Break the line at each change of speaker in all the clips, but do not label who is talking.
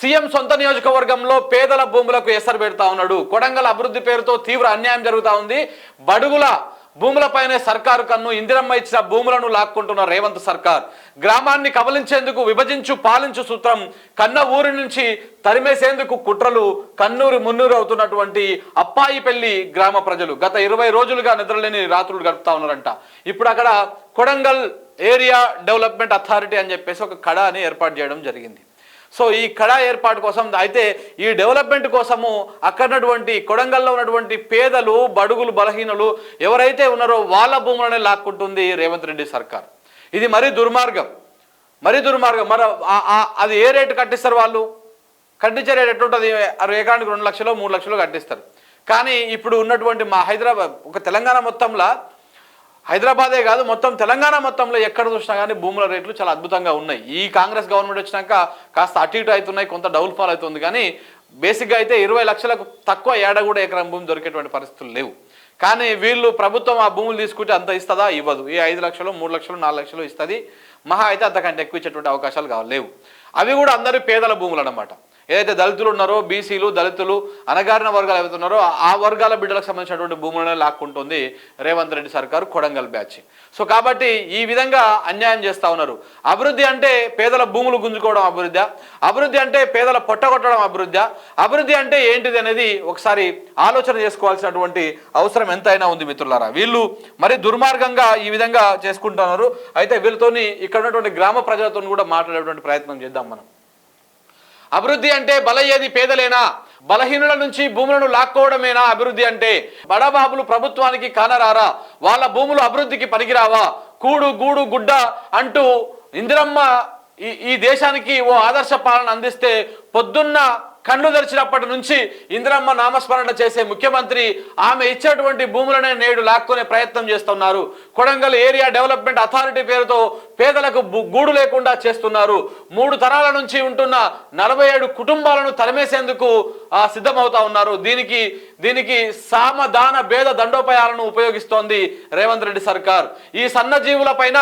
CM సొంత నియోజకవర్గంలో పేదల భూములకు ఎసరు పెడతా ఉన్నాడు. కొడంగల్ అభివృద్ధి పేరుతో తీవ్ర అన్యాయం జరుగుతా ఉంది. బడుగుల భూములపైనే సర్కారు కన్ను ఇందిరమ్మ ఇచ్చిన భూములను లాక్కుంటున్న రేవంత్ సర్కార్. గ్రామాన్ని కబలించేందుకు విభజించు పాలించు సూత్రం కన్న ఊరి నుంచి తరిమేసేందుకు కుట్రలు కన్నూరు మున్నూరు అవుతున్నటువంటి అప్పాయిపల్లి గ్రామ ప్రజలు. గత ఇరవై రోజులుగా నిద్రలేని రాత్రులు గడుపుతా ఉన్నారంట. ఇప్పుడు అక్కడ కొడంగల్ ఏరియా డెవలప్మెంట్ అథారిటీ అని చెప్పేసి ఒక కడాని ఏర్పాటు చేయడం జరిగింది. సో ఈ కళా ఏర్పాటు కోసం అయితే ఈ డెవలప్మెంట్ కోసము అక్కడటువంటి కొడంగల్లో ఉన్నటువంటి పేదలు బడుగులు బలహీనులు ఎవరైతే ఉన్నారో వాళ్ళ భూములనే లాక్కుంటుంది రేవంత్ రెడ్డి సర్కార్. ఇది మరీ దుర్మార్గం. మరీ దుర్మార్గం. మరి అది ఏ రేటు కట్టిస్తారు వాళ్ళు? కట్టించే రేటు ఎట్లుంటుంది? అరవై ఎకరానికి రెండు లక్షలు మూడు లక్షలు కట్టిస్తారు. కానీ ఇప్పుడు ఉన్నటువంటి మా హైదరాబాద్ ఒక తెలంగాణ మొత్తంలో హైదరాబాదే కాదు మొత్తం తెలంగాణ మొత్తంలో ఎక్కడ చూసినా కానీ భూముల రేట్లు చాలా అద్భుతంగా ఉన్నాయి. ఈ కాంగ్రెస్ గవర్నమెంట్ వచ్చినాక కాస్త అటు ఇటు అవుతున్నాయి కొంత డౌన్ ఫాల్ అవుతుంది. కానీ బేసిక్గా అయితే ఇరవై లక్షలకు తక్కువ ఏడ కూడా ఎకరం భూమి దొరికేటువంటి పరిస్థితులు లేవు. కానీ వీళ్ళు ప్రభుత్వం ఆ భూములు తీసుకుంటే అంత ఇస్తుందా? ఇవ్వదు. ఈ ఐదు లక్షలు మూడు లక్షలు నాలుగు లక్షలు ఇస్తుంది. మహా అయితే అంతకంటే ఎక్కువ ఇచ్చేటువంటి అవకాశాలు కావాలి లేవు. అవి కూడా అందరూ పేదల భూములు అన్నమాట. ఏదైతే దళితులు ఉన్నారో బీసీలు దళితులు అనగారిన వర్గాలు ఏవైతున్నారో ఆ వర్గాల బిడ్డలకు సంబంధించినటువంటి భూములనే లాక్కుంటుంది రేవంత్ రెడ్డి సర్కారు కొడంగల్ బ్యాచ్. సో కాబట్టి ఈ విధంగా అన్యాయం చేస్తా ఉన్నారు. అభివృద్ధి అంటే పేదల భూములు గుంజుకోవడం అభివృద్ధి. అభివృద్ధి అంటే పేదల పొట్టగొట్టడం అభివృద్ధి. అభివృద్ధి అంటే ఏంటిది అనేది ఒకసారి ఆలోచన చేసుకోవాల్సినటువంటి అవసరం ఎంతైనా ఉంది మిత్రులారా. వీళ్ళు మరి దుర్మార్గంగా ఈ విధంగా చేసుకుంటున్నారు. అయితే వీళ్ళతోని ఇక్కడ ఉన్నటువంటి గ్రామ ప్రజలతో కూడా మాట్లాడేటువంటి ప్రయత్నం చేద్దాం మనం. అభివృద్ధి అంటే బలయ్యేది పేదలేనా? బలహీనుల నుంచి భూములను లాక్కోవడమేనా అభివృద్ధి అంటే? బడబాబులు ప్రభుత్వానికి కానరారా? వాళ్ళ భూములు అభివృద్ధికి పనికిరావా? కూడు గూడు గుడ్డ అంటూ ఇందిరమ్మ ఈ ఈ దేశానికి ఓ ఆదర్శ పాలన అందిస్తే పొద్దున్న కళ్ళు తెరిచినప్పటి నుంచి ఇందిరమ్మ నామస్మరణ చేసే ముఖ్యమంత్రి ఆమె ఇచ్చేటువంటి భూములనే నేడు లాక్కునే ప్రయత్నం చేస్తున్నారు. కొడంగల్ ఏరియా డెవలప్మెంట్ అథారిటీ పేరుతో పేదలకు గూడు లేకుండా చేస్తున్నారు. మూడు తరాల నుంచి ఉంటున్న నలభై ఏడు కుటుంబాలను తరిమేసేందుకు సిద్ధమవుతా ఉన్నారు. దీనికి దీనికి సామదాన భేద దండోపాయాలను ఉపయోగిస్తోంది రేవంత్ రెడ్డి సర్కార్. ఈ సన్నజీవుల పైన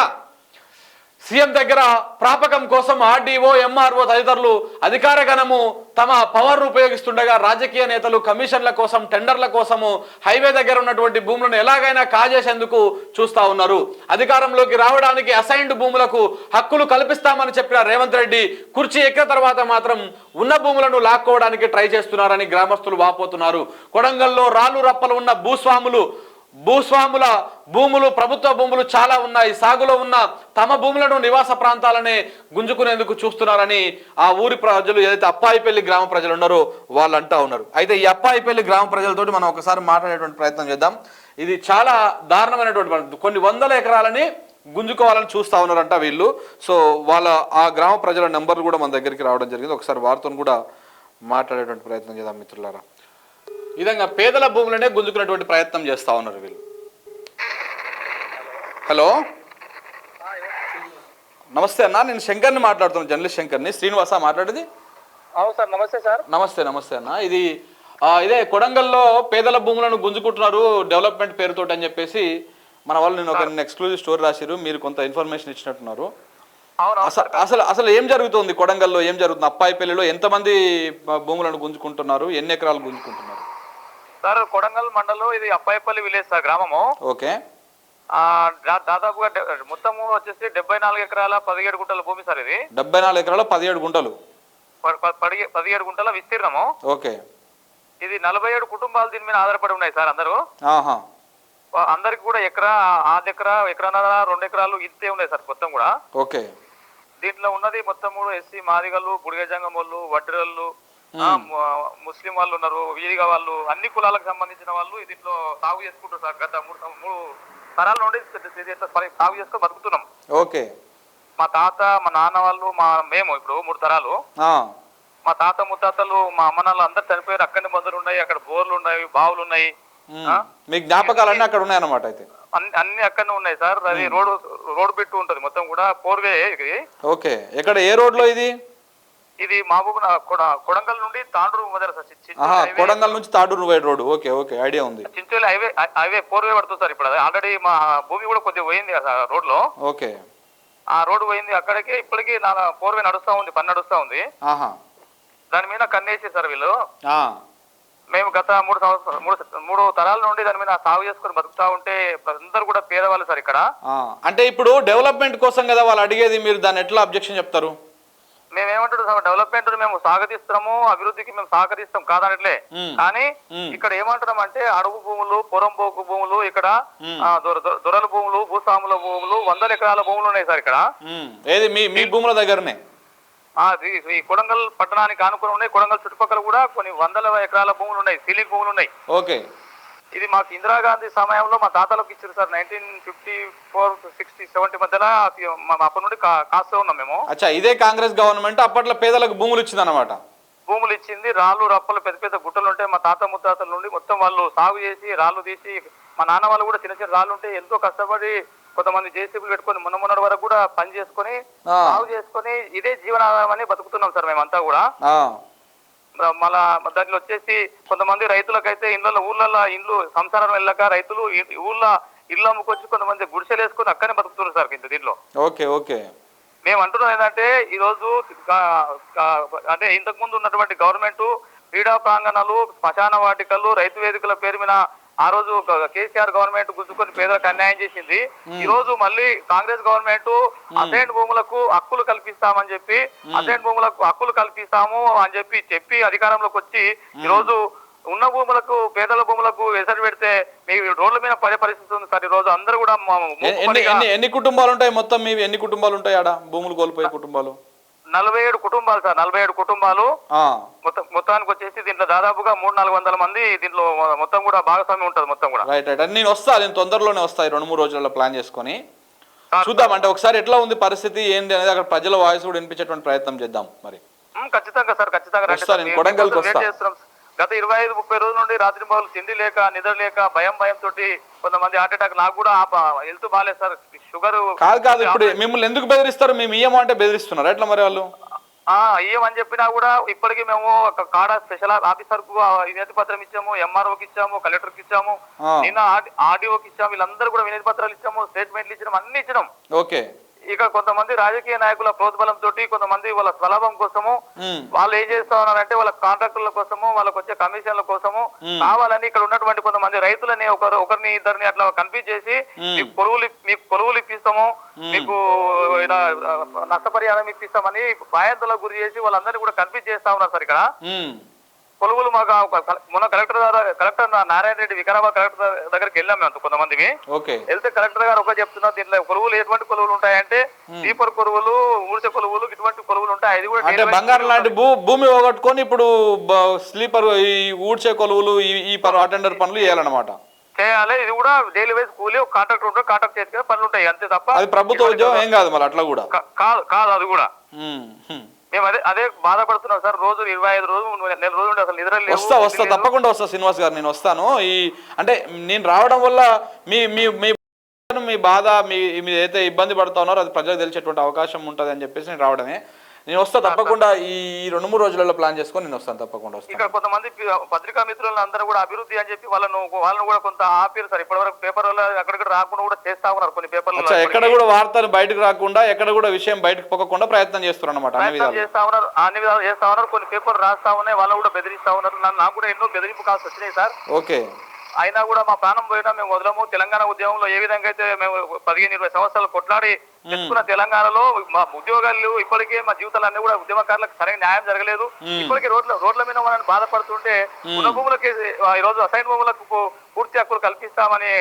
సీఎం దగ్గర ప్రాపకం కోసం ఆర్డీఓ ఎంఆర్ఓ తదితరులు అధికార గణము తమ పవర్ ఉపయోగిస్తుండగా రాజకీయ నేతలు కమిషన్ల కోసం టెండర్ల కోసము హైవే దగ్గర ఉన్నటువంటి భూములను ఎలాగైనా కాజేసేందుకు చూస్తా ఉన్నారు. అధికారంలోకి రావడానికి అసైన్డ్ భూములకు హక్కులు కల్పిస్తామని చెప్పిన రేవంత్ రెడ్డి కుర్చీ ఎక్కిన తర్వాత మాత్రం ఉన్న భూములను లాక్కోవడానికి ట్రై చేస్తున్నారని గ్రామస్తులు వాపోతున్నారు. కొడంగల్లో రాళ్ళు రప్పలు ఉన్న భూస్వాములు భూస్వాముల భూములు ప్రభుత్వ భూములు చాలా ఉన్నాయి. సాగులో ఉన్న తమ భూములను నివాస ప్రాంతాలనే గుంజుకునేందుకు చూస్తున్నారని ఆ ఊరి ప్రజలు ఏదైతే అప్పాయిపల్లి గ్రామ ప్రజలు ఉన్నారో వాళ్ళు అంటా ఉన్నారు. అయితే ఈ అప్పాయిపల్లి గ్రామ ప్రజలతోటి మనం ఒకసారి మాట్లాడేటువంటి ప్రయత్నం చేద్దాం. ఇది చాలా దారుణమైనటువంటి కొన్ని వందల ఎకరాలని గుంజుకోవాలని చూస్తా ఉన్నారంట వీళ్ళు. సో వాళ్ళ ఆ గ్రామ ప్రజల నెంబర్లు కూడా మన దగ్గరికి రావడం జరిగింది. ఒకసారి వారితో కూడా మాట్లాడేటువంటి ప్రయత్నం చేద్దాం మిత్రులారా. విధంగా పేదల భూములనే గుంజుకునేటువంటి ప్రయత్నం చేస్తా ఉన్నారు వీళ్ళు. హలో? నమస్తే అన్న నేను శంకర్ని మాట్లాడుతున్నాను జర్నలిస్ట్ శంకర్ని. శ్రీనివాస మాట్లాడేది?
అవును సార్ నమస్తే సార్.
నమస్తే నమస్తే అన్న. ఇది ఇదే కొడంగల్లో పేదల భూములను గుంజుకుంటున్నారు డెవలప్మెంట్ పేరుతోటి అని చెప్పేసి మన వాళ్ళు నేను ఒక ఎక్స్క్లూజివ్ స్టోరీ రాసిరు మీరు కొంత ఇన్ఫర్మేషన్ ఇచ్చినట్టున్నారు. అసలు అసలు ఏం జరుగుతుంది కొడంగల్లో? ఏం జరుగుతుంది? అప్పాయిపల్లిలో ఎంతమంది భూములను గుంజుకుంటున్నారు? ఎన్ని ఎకరాలు గుంజుకుంటున్నారు?
సార్ కొడంగల్ మండలం ఇది అప్పాయపల్లి విలేజ్ సార్ గ్రామము.
ఓకే.
దాదాపుగా మొత్తము వచ్చేసి డెబ్బై నాలుగు ఎకరాల పదిహేడు గుంటల భూమి సార్ ఇది.
డెబ్బై నాలుగు ఎకరాలు పదిహేడు గుంటలు.
పదిహేడు గుంటల విస్తీర్ణము.
ఓకే.
ఇది నలభై ఏడు కుటుంబాలు దీని మీద ఆధారపడి ఉన్నాయి సార్ అందరూ. అందరికి కూడా ఎకరా ఆది ఎకరా ఎకరాన్నర రెండు ఎకరాలు ఇంతే ఉన్నాయి సార్ మొత్తం కూడా.
ఓకే.
దీంట్లో ఉన్నది మొత్తం కూడా ఎస్సీ మాదిగలు బుడిగజంగం వాళ్ళు ము- ముస్లిం వాళ్ళు ఉన్నారు వీరిగా వాళ్ళు అన్ని కులాలకు సంబంధించిన వాళ్ళు దీంట్లో సాగు చేసుకుంటారు సార్. గత మూడు మూడు తరాల నుండి సాగు చేసుకొని బతుకుతున్నాం.
ఓకే.
మా తాత మా నాన్న వాళ్ళు మా మేము ఇప్పుడు మూడు తరాలు. మా తాత ముత్తాతలు మా అమ్మ నాన్నలు అందరు చనిపోయారు. అక్కడి మందులు ఉన్నాయి అక్కడ బోర్లు ఉన్నాయి బావులు ఉన్నాయి.
మీ జ్ఞాపకాలన్నీ అక్కడ ఉన్నాయన్నమాట అయితే?
అన్ని అన్ని అక్కడనే ఉన్నాయి సార్. అది రోడ్ రోడ్ బిట్టు ఉంటది మొత్తం కూడా. ఫోర్వే ఇది.
ఓకే. ఎక్కడ ఏ రోడ్లో ఇది?
ఇది మహబూబ్ కొడంగల్ నుండి తాండూరు హైవే-
కొడంగల్ నుంచి Tadur wide road okay okay idea ఉంది.
Chincholi highway highway four way పడుతుంది సార్ ఇప్పుడు అది ఆల్రెడీ మా భూమి కూడా కొద్దిగా పోయింది రోడ్లో
ఓకే.
ఆ రోడ్ పోయింది అక్కడికి ఇప్పటికీ నా ఫోర్ వే నడుస్తా ఉంది పని నడుస్తా ఉంది. దాని మీద కన్నేసి సార్ వీళ్ళు. మేము గత మూడు సంవత్సరాలు మూడు మూడు తరాల నుండి దాని మీద సాగు చేసుకొని బతుకుతా ఉంటే అందరూ కూడా పేదవాళ్ళు సార్ ఇక్కడ.
అంటే ఇప్పుడు డెవలప్మెంట్ కోసం కదా వాళ్ళు అడిగేది మీరు దాన్ని ఎట్లా అబ్జెక్షన్ చెప్తారు?
మేము ఏమంటారు సార్ డెవలప్మెంట్ మేము స్వాగతిస్తున్నాము అభివృద్ధికి మేము సహకరిస్తాం కాదనట్లే. కానీ. ఇక్కడ ఏమంటున్నాం అంటే అడుగు భూములు పొరంబోకు భూములు ఇక్కడ దొరల భూములు భూస్వాముల భూములు వందల ఎకరాల భూములు ఉన్నాయి సార్ ఇక్కడ.
ఏది? మీ మీ భూముల దగ్గరనే?
ఈ కొడంగల్ పట్టణానికి ఆనుకుని ఉన్నాయి. కొడంగల్ చుట్టుపక్కల కూడా కొన్ని వందల ఎకరాల భూములు ఉన్నాయి సీలింగ్ భూములు ఉన్నాయి.
ఓకే.
ఇది మాకు ఇందిరాగాంధీ సమయంలో మా తాతలకు ఇచ్చారు sir nineteen fifty four sixty seventy మధ్యలో అప్పటి నుండి కాస్తూ ఉన్నాం మేము.
అచ్చా ఇదే కాంగ్రెస్ గవర్నమెంట్ అప్పట్లో పేదలకు భూములు ఇచ్చింది అనమాట
భూములు ఇచ్చింది రాళ్ళు రప్పలు పెద్ద పెద్ద గుట్టలు ఉంటే మా తాత ముత్తాతల నుండి మొత్తం వాళ్ళు సాగు చేసి రాళ్ళు తీసి మా నాన్న వాళ్ళు కూడా చిన్న చిన్న రాళ్ళు ఉంటే ఎంతో కష్టపడి కొంతమంది జేసీబీలు పెట్టుకొని మొన్న మొన్నటి వరకు కూడా పని చేసుకొని. సాగు చేసుకొని ఇదే జీవనాధారం అని బతుకుతున్నాం సార్ మేమంతా కూడా. మళ్ళా దాంట్లో వచ్చేసి కొంతమంది రైతులకైతే ఇళ్ళలో ఊళ్ళల్లో ఇండ్లు సంసారం వెళ్ళక రైతులు ఊళ్ళో ఇల్లు అమ్ముకొచ్చి కొంతమంది గుడిసెలు వేసుకొని అక్కనే బతుకుతున్నారు సార్ ఇంత దీంట్లో.
Okay okay.
మేము అంటున్నాం ఏంటంటే ఈ రోజు గా- గా- అంటే ఇంతకు ముందు ఉన్నటువంటి గవర్నమెంట్ క్రీడా ప్రాంగణాలు శ్మశాన వాటికలు రైతు వేదికల పేరు మీద ఆ రోజు కేసీఆర్ గవర్నమెంట్ గుంజుకొని పేదలకు అన్యాయం చేసింది. ఈ రోజు మళ్ళీ కాంగ్రెస్ గవర్నమెంట్ అసైన్ భూములకు హక్కులు కల్పిస్తామని చెప్పి అసైన్ భూములకు హక్కులు కల్పిస్తాము అని చెప్పి చెప్పి అధికారంలోకి వచ్చి ఈ రోజు ఉన్న భూములకు పేదల భూములకు ఎసరు పెడితే మీ రోడ్ల మీద పడే పరిస్థితి ఉంది సార్. ఈ రోజు అందరూ కూడా మా-
ఎన్ని కుటుంబాలు ఉంటాయి మొత్తం? మీవి ఎన్ని కుటుంబాలు ఉంటాయి ఆడ? భూములు కోల్పోయే కుటుంబాలు?
నలభై ఏడు కుటుంబాలు సార్ నలభై ఏడు కుటుంబాలు. మొత్తానికి వచ్చేసి దీంట్లో దాదాపుగా మూడు నాలుగు వందల మంది దీంట్లో మొత్తం కూడా భాగస్వామ్యం ఉంటుంది మొత్తం కూడా.
రైట్ రైట్ నేను వస్తా నేను తొందరలోనే వస్తాయి రెండు మూడు రోజులలో ప్లాన్ చేసుకొని. చూద్దాం అంటే ఒకసారి ఎట్లా ఉంది పరిస్థితి ఏంటి అనేది అక్కడ ప్రజల వాయిస్ కూడా వినిపించేటువంటి ప్రయత్నం చేద్దాం మరి.
ఖచ్చితంగా సార్ ఖచ్చితంగా. గత ఇరవై ఐదు ముప్పై రోజుల నుండి రాత్రి మొదలు తిండి లేక నిద్ర లేక భయం భయం తోటి కొంతమంది హార్ట్ అటాక్ నాకు కూడా హెల్త్ బాగాలేదు సార్. షుగర్
కాదు కాదు ఇప్పుడు మిమ్మల్ని ఎందుకు బెదిరిస్తారు? మేము ఇయ్యము అంటే బెదిరిస్తున్నారు? ఎట్లా మరి వాళ్ళు?
ఏమని చెప్పినా కూడా ఇప్పటికీ మేము ఒక కాడ స్పెషల్ ఆఫీసర్కు వినతి పత్రం ఇచ్చాము ఎంఆర్ఓకి ఇచ్చాము కలెక్టర్కి ఇచ్చాము. నిన్న ఆర్డీఓకి ఇచ్చాము వీళ్ళందరూ కూడా వినతి పత్రాలు ఇచ్చాము స్టేట్మెంట్లు ఇచ్చినాం అన్ని ఇచ్చినాం.
ఓకే.
ఇక కొంతమంది రాజకీయ నాయకుల ప్రోద్బలం తోటి కొంతమంది వాళ్ళ స్వలాభం కోసము వాళ్ళు ఏం చేస్తా ఉన్నారంటే వాళ్ళ కాంట్రాక్టుల కోసము వాళ్ళకి వచ్చే కమిషన్ల కోసము కావాలని ఇక్కడ ఉన్నటువంటి కొంతమంది రైతులని ఒకరు ఒకరిని ఇద్దరిని అట్లా కన్ఫ్యూజ్ చేసి మీకు కొలువులు మీకు కొలువులు ఇప్పిస్తాము మీకు ఇలా, నష్టపరిహారం ఇప్పిస్తామని భయాందోళనకు గురి చేసి వాళ్ళందరినీ కూడా కన్ఫ్యూజ్ చేస్తా ఉన్నారు సార్ ఇక్కడ. కొలువులు మాకు మొన్న కలెక్టర్ గారు- కలెక్టర్ నారాయణ రెడ్డి వికారాబాద్ కలెక్టర్ దగ్గరికి వెళ్ళాం మేము కొంతమందికి
ఓకే.
వెళ్తే కలెక్టర్ గారు ఒక చెప్తున్నారు దీంట్లో కొలువులు ఎటువంటి కొలువులు ఉంటాయంటే దీపర్ కొలువులు ఊడిసె కొలువులు ఇటువంటి కొలువులు ఉంటాయి. అది కూడా
అంటే బంగారం లాంటి భూమి పోగొట్టుకొని ఇప్పుడు స్లీపర్ ఈ ఊడ్చే కొలువులు ఈ అటెండర్ పనులు చేయాలన్నమాట.
చేయాలి. ఇది కూడా డైలీ వైజ్ కూలీ ఒక కాంట్రాక్టర్ ఉంటారు కాంట్రాక్ట్ చేతికి పనులు ఉంటాయి. అంతే తప్ప
అది ప్రభుత్వ ఉద్యోగం ఏం కాదు మరి అట్లా కూడా.
కాదు కాదు అది కూడా. మేము అదే అదే బాధపడుతున్నాం సార్. రోజు ఇరవై ఐదు రోజులు నెల రోజులు అసలు నిద్ర
వస్తా వస్తా. తప్పకుండా వస్తా శ్రీనివాస్ గారు నేను వస్తాను. ఈ అంటే నేను రావడం వల్ల మీ మీ మీ మీ బాధ మీ మీరు ఏదైతే ఇబ్బంది పడుతా ఉన్నారో అది ప్రజలకు తెలిసేటువంటి అవకాశం ఉంటుంది అని చెప్పేసి నేను రావడమే. నేను వస్తా తప్పకుండా ఈ రెండు మూడు రోజులలో ప్లాన్ చేసుకొని నేను వస్తాను తప్పకుండా వస్తాను.
ఇక్కడ కొంతమంది పత్రికా మిత్రులను అందరూ కూడా అభివృద్ధి అని చెప్పి వాళ్ళను వాళ్ళను కూడా కొంత ఆపారు సార్. ఇప్పటివరకు పేపర్ అక్కడికి రాకుండా కూడా చేస్తా ఉన్నారు కొన్ని పేపర్లు
ఎక్కడ కూడా వార్తలు బయటకు రాకుండా ఎక్కడ కూడా విషయం బయటకు పోకుండా ప్రయత్నం చేస్తున్నారు అనమాట అన్ని
ప్రయత్నం
విధాలు.
చేస్తా ఉన్నారు అన్ని విధాలు చేస్తా ఉన్నారు. కొన్ని పేపర్ రాస్తా ఉన్నాయి వాళ్ళు కూడా బెదిరిస్తా ఉన్నారు. నాకు కూడా ఎన్నో బెదిరింపు కాల్సి వచ్చినాయి సార్.
ఓకే.
అయినా కూడా మా ప్రాణం పోయినా మేము వదలము. తెలంగాణ ఉద్యమంలో ఏ విధంగా అయితే మేము పదిహేను ఇరవై సంవత్సరాలు కొట్లాడి తెచ్చుకున్న తెలంగాణలో మా ఉద్యోగాలు ఇప్పటికే మా జీవితాలన్నీ కూడా ఉద్యమకారులకు సరైన న్యాయం జరగలేదు. ఇప్పటికే రోడ్ల రోడ్ల మీద మనం బాధపడుతుంటే ఉన్న భూములకి ఈ రోజు అసైన్ భూములకు పూర్తి హక్కులు కల్పిస్తామని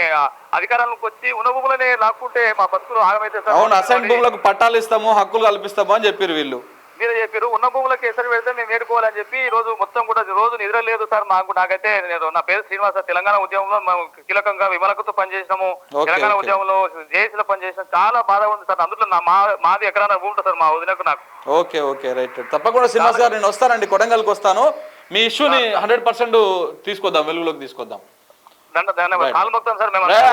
అధికారంలోకి వచ్చి ఉన్న భూములనే లాక్కుంటే మా బతుకులు ఆగమైతే సార్.
అవును అసైన్ భూములకు పట్టాలు ఇస్తాము హక్కులు కల్పిస్తాము అని చెప్పారు వీళ్ళు.
మీరు చెప్పారు ఉన్న భూములకు ఎసరు పెడితే మేము ఏడుకోవాలని చెప్పి ఈ రోజు మొత్తం కూడా రోజు నిద్ర లేదు సార్ మాకు నాకైతే నేను నా పేరు శ్రీనివాస తెలంగాణ ఉద్యమంలో మేము కీలకంగా విమలకతో పనిచేసినాము. తెలంగాణ. ఉద్యమంలో జేఏసీలో పనిచేసిన చాలా బాధ ఉంది సార్. అందులో నా మా మాది ఎకరాన భూమి ఉంటుంది సార్ మా వదినకు నాకు.
Okay okay right. రైట్ తప్పకుండా శ్రీనివాస్ గారు నేను వస్తానండి కొడంగల్కి వస్తాను. మీ ఇష్యూని హండ్రెడ్ పర్సెంట్ తీసుకొద్దాం వెలుగులోకి తీసుకొద్దాం.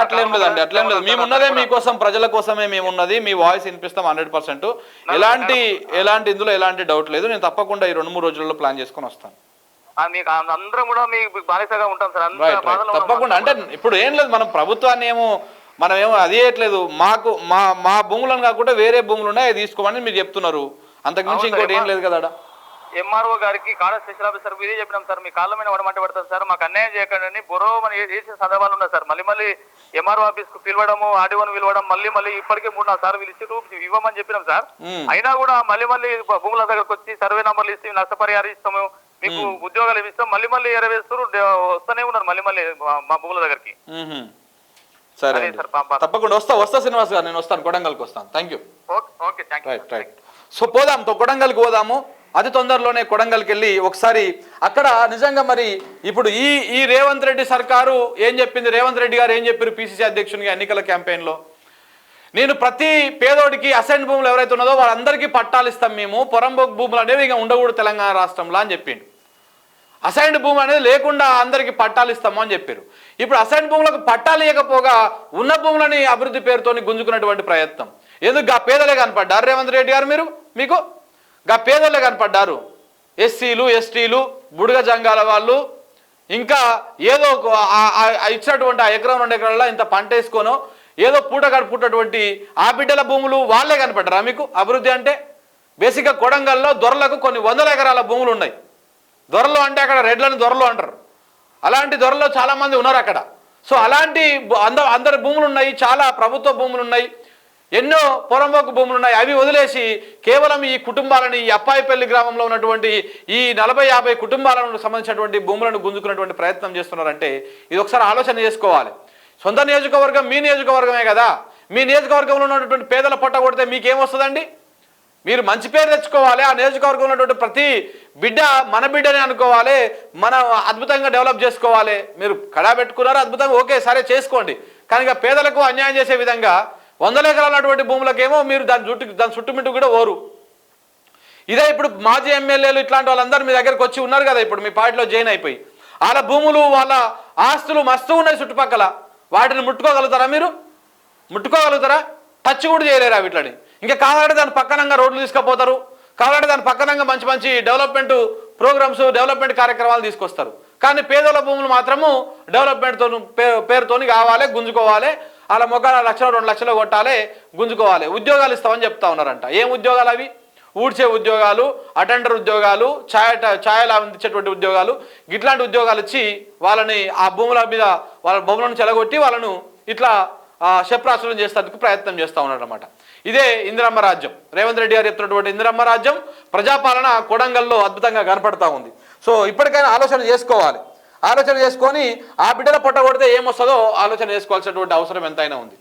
అట్లేం లేదండి అట్లేం లేదు. మేము ఉన్నదే మీకోసం ప్రజల కోసమే మేము ఉన్నది మీ వాయిస్ వినిపిస్తాం హండ్రెడ్ పర్సెంట్. ఎలాంటి ఎలాంటి ఇందులో ఎలాంటి డౌట్ లేదు. నేను తప్పకుండా ఈ రెండు మూడు రోజుల్లో ప్లాన్ చేసుకొని వస్తాను.
మీకు అందరం కూడా మీకు ఉంటాం సార్.
తప్పకుండా. అంటే ఇప్పుడు ఏం లేదు మనం ప్రభుత్వాన్ని ఏమో మనం ఏమో అది చేయట్లేదు. మాకు మా మా భూములను కాకుండా వేరే భూములు ఉన్నాయి తీసుకోమని మీరు చెప్తున్నారు. అంతకు మించి
అవును
ఇంకోటి ఏం లేదు కదా.
ఎంఆర్ఓ గారికి కాడ స్పెషల్ ఆఫీసర్ ఇదే చెప్పినాం సార్. మీ కాళ్ళ మీద పడమంటే పడతాం సార్. మాకు అన్యాయం చేయకండి అని బొరో మన చేసిన సందర్భాలు ఉన్నాయి సార్. మళ్ళీ మళ్ళీ ఎంఆర్ఓ ఆఫీస్కు పిలవడము ఆర్డీఓని పిలవడం మళ్ళీ మళ్ళీ ఇప్పటికే మూడు నాలుగు సార్లు పిలిచి ఇవ్వమని చెప్పినాం సార్. అయినా కూడా మళ్ళీ మళ్ళీ భూముల దగ్గరకు వచ్చి సర్వే నంబర్లు ఇస్తే నష్టపరిహారం ఇస్తాము మీకు ఉద్యోగాలు ఇస్తాం మళ్ళీ మళ్ళీ ఎరవేస్తారు వస్తూనే ఉన్నారు మళ్ళీ మళ్ళీ మా- భూముల దగ్గరికి.
సరే.
సార్ పాప.
తప్పకుండా వస్తా వస్తా శ్రీనివాస్ గారు నేను వస్తాను కొడంగల్కి వస్తాను. Thank you
okay okay thank you
right right so పోదాం తో కొడంగల్కి పోదాము. అతి తొందరలోనే కొడంగల్కి వెళ్ళి ఒకసారి అక్కడ నిజంగా మరి ఇప్పుడు ఈ ఈ రేవంత్ రెడ్డి సర్కారు ఏం చెప్పింది? రేవంత్ రెడ్డి గారు ఏం చెప్పారు పిసిసి అధ్యక్షునిగా ఎన్నికల క్యాంపెయిన్లో? నేను ప్రతి పేదోడికి అసైన్ భూములు ఎవరైతే ఉన్నదో వాళ్ళందరికీ పట్టాలు ఇస్తాం మేము. పొరంబోకు భూములు అనేవి ఇంకా ఉండకూడదు తెలంగాణ రాష్ట్రంలో అని చెప్పిండు. అసైన్డ్ భూమి అనేది లేకుండా అందరికీ పట్టాలు ఇస్తాము అని చెప్పారు. ఇప్పుడు అసైన్డ్ భూములకు పట్టాలు ఇవ్వకపోగా ఉన్న భూములని అభివృద్ధి పేరుతోని గుంజుకున్నటువంటి ప్రయత్నం. ఎందుకు? గా పేదలే కనపడ్డారు రేవంత్ రెడ్డి గారు మీరు. మీకు గా పేదలే కనపడ్డారు. ఎస్సీలు ఎస్టీలు బుడగ జంగాల వాళ్ళు. ఇంకా ఏదో ఒక ఆ ఇచ్చినటువంటి ఆ ఎకరం రెండు ఎకరాల్లో ఇంత పంట వేసుకోనో ఏదో పూట గడుపున్నటువంటి ఆ బిడ్డల భూములు వాళ్ళే కనపడ్డారా మీకు? అభివృద్ధి అంటే బేసిక్గా కొడంగల్లో దొరలకు కొన్ని వందల ఎకరాల భూములు ఉన్నాయి. దొరలు అంటే అక్కడ రెడ్లని దొరలు అంటారు. అలాంటి దొరలో చాలామంది ఉన్నారు అక్కడ. సో అలాంటి అంద అందరి భూములు ఉన్నాయి చాలా ప్రభుత్వ భూములు ఉన్నాయి. ఎన్నో పొరంబోకు భూములు ఉన్నాయి అవి వదిలేసి కేవలం ఈ కుటుంబాలని ఈ అప్పాయిపల్లి గ్రామంలో ఉన్నటువంటి ఈ నలభై యాభై కుటుంబాలకు సంబంధించినటువంటి భూములను గుంజుకున్నటువంటి ప్రయత్నం చేస్తున్నారంటే ఇది ఒకసారి ఆలోచన చేసుకోవాలి. సొంత నియోజకవర్గం మీ నియోజకవర్గమే కదా. మీ నియోజకవర్గంలో ఉన్నటువంటి పేదల పొట్ట కొడితే మీకేమొస్తుందండి? మీరు మంచి పేరు తెచ్చుకోవాలి. ఆ నియోజకవర్గంలో ఉన్నటువంటి ప్రతి బిడ్డ మన బిడ్డనే అనుకోవాలి. మనం అద్భుతంగా డెవలప్ చేసుకోవాలి. మీరు కడా పెట్టుకున్నారు? అద్భుతంగా. ఓకే సరే చేసుకోండి. కానీ పేదలకు అన్యాయం చేసే విధంగా వందల ఎకరాలు ఉన్నటువంటి భూములకేమో మీరు దాని చుట్టూ దాని చుట్టుమిట్టు కూడా ఓరు. ఇదే ఇప్పుడు మాజీ ఎమ్మెల్యేలు ఇట్లాంటి వాళ్ళందరూ మీ దగ్గరకు వచ్చి ఉన్నారు కదా ఇప్పుడు మీ పార్టీలో జాయిన్ అయిపోయి. వాళ్ళ భూములు వాళ్ళ ఆస్తులు మస్తు ఉన్నాయి చుట్టుపక్కల. వాటిని ముట్టుకోగలుగుతారా మీరు? ముట్టుకోగలుగుతారా? టచ్ కూడా చేయలేరా వీటిని? ఇంకా కావాలంటే దాని పక్కనంగా రోడ్లు తీసుకుపోతారు. కావాలంటే దాని పక్కనంగా మంచి మంచి డెవలప్మెంట్ ప్రోగ్రామ్స్ డెవలప్మెంట్ కార్యక్రమాలు తీసుకొస్తారు. కానీ పేదల భూములు మాత్రము డెవలప్మెంట్తో పేరుతోని కావాలి గుంజుకోవాలి. అలా మొక్కల లక్షలు రెండు లక్షలు కొట్టాలి గుంజుకోవాలి. ఉద్యోగాలు ఇస్తామని చెప్తా ఉన్నారంట. ఏం ఉద్యోగాలు అవి? ఊడ్చే ఉద్యోగాలు అటెండర్ ఉద్యోగాలు ఛాయ ఛాయలు అందించేటువంటి ఉద్యోగాలు. ఇట్లాంటి ఉద్యోగాలు ఇచ్చి వాళ్ళని ఆ భూముల మీద వాళ్ళ భూములను చెలగొట్టి వాళ్ళను ఇట్లా ఆ, శప్రాసులం చేసేందుకు ప్రయత్నం చేస్తూ ఉన్నాడు ఇదే ఇందిరమ్మ రాజ్యం. రేవంత్ రెడ్డి గారు చెప్తున్నటువంటి ఇందిరమ్మ రాజ్యం ప్రజాపాలన కొడంగల్లో అద్భుతంగా కనపడతా ఉంది. సో ఇప్పటికైనా ఆలోచన చేసుకోవాలి. ఆలోచన చేసుకొని ఆ బిడ్డల పొట్ట కొడితే ఏమొస్తుందో ఆలోచన చేసుకోవాల్సినటువంటి అవసరం ఎంతైనా ఉంది.